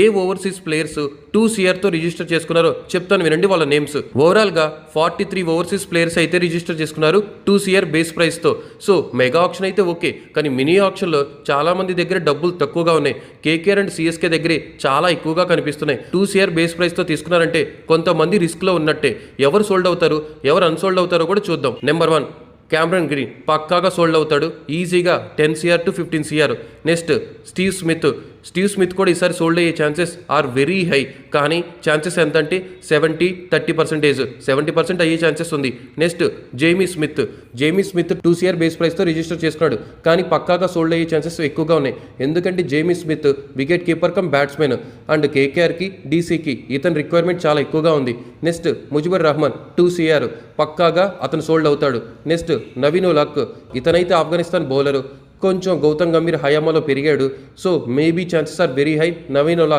ఏ overseas players two సిఆర్తో register చేసుకున్నారో చెప్తాను వినండి వాళ్ళ నేమ్స్. ఓవరాల్గా ఫార్టీ త్రీ ఓవర్సీస్ ప్లేయర్స్ అయితే రిజిస్టర్ చేసుకున్నారు టూ సిఆర్ బేస్ ప్రైస్తో. సో మెగా ఆప్షన్ అయితే ఓకే కానీ మినీ ఆప్షన్లో చాలా మంది దగ్గర డబ్బులు తక్కువగా ఉన్నాయి. కేకేఆర్ అండ్ సిఎస్కే దగ్గరే చాలా ఎక్కువగా కనిపిస్తున్నాయి. టూ సిఆర్ బేస్ ప్రైస్తో తీసుకున్నారంటే కొంతమంది రిస్క్లో ఉన్నట్టే. ఎవరు సోల్డ్ అవుతారు ఎవరు అన్సోల్డ్ అవుతారో కూడా చూద్దాం. నెంబర్ వన్ క్యామ్రన్ గ్రీన్ పక్కాగా సోల్డ్ అవుతాడు. ఈజీగా ten CR to fifteen CR. Next Steve Smith. Steve Smith కూడా ఈసారి సోల్డ్ అయ్యే ఛాన్సెస్ ఆర్ వెరీ హై. కానీ ఛాన్సెస్ ఎంత అంటే seventy thirty percentage. Seventy percent అయ్యే ఛాన్సెస్ ఉంది. Next Jamie Smith. Jamie Smith two CR base ప్రైస్తో రిజిస్టర్ చేసుకున్నాడు కానీ పక్కాగా సోల్డ్ అయ్యే ఛాన్సెస్ ఎక్కువగా ఉన్నాయి. ఎందుకంటే Jamie Smith wicket keeper cum batsmen. And కేకేఆర్కి డీసీకి ఇతని రిక్వైర్మెంట్ చాలా ఎక్కువగా ఉంది. Next Mujibur Rahman two CR. పక్కాగా అతను సోల్డ్ అవుతాడు. నెక్స్ట్ నవీన్ లక్ ఇతనైతే ఆఫ్ఘనిస్తాన్ బౌలరు. కొంచెం గౌతమ్ గంభీర్ హయామాలో పెరిగాడు. So maybe chances are very high Naveen luck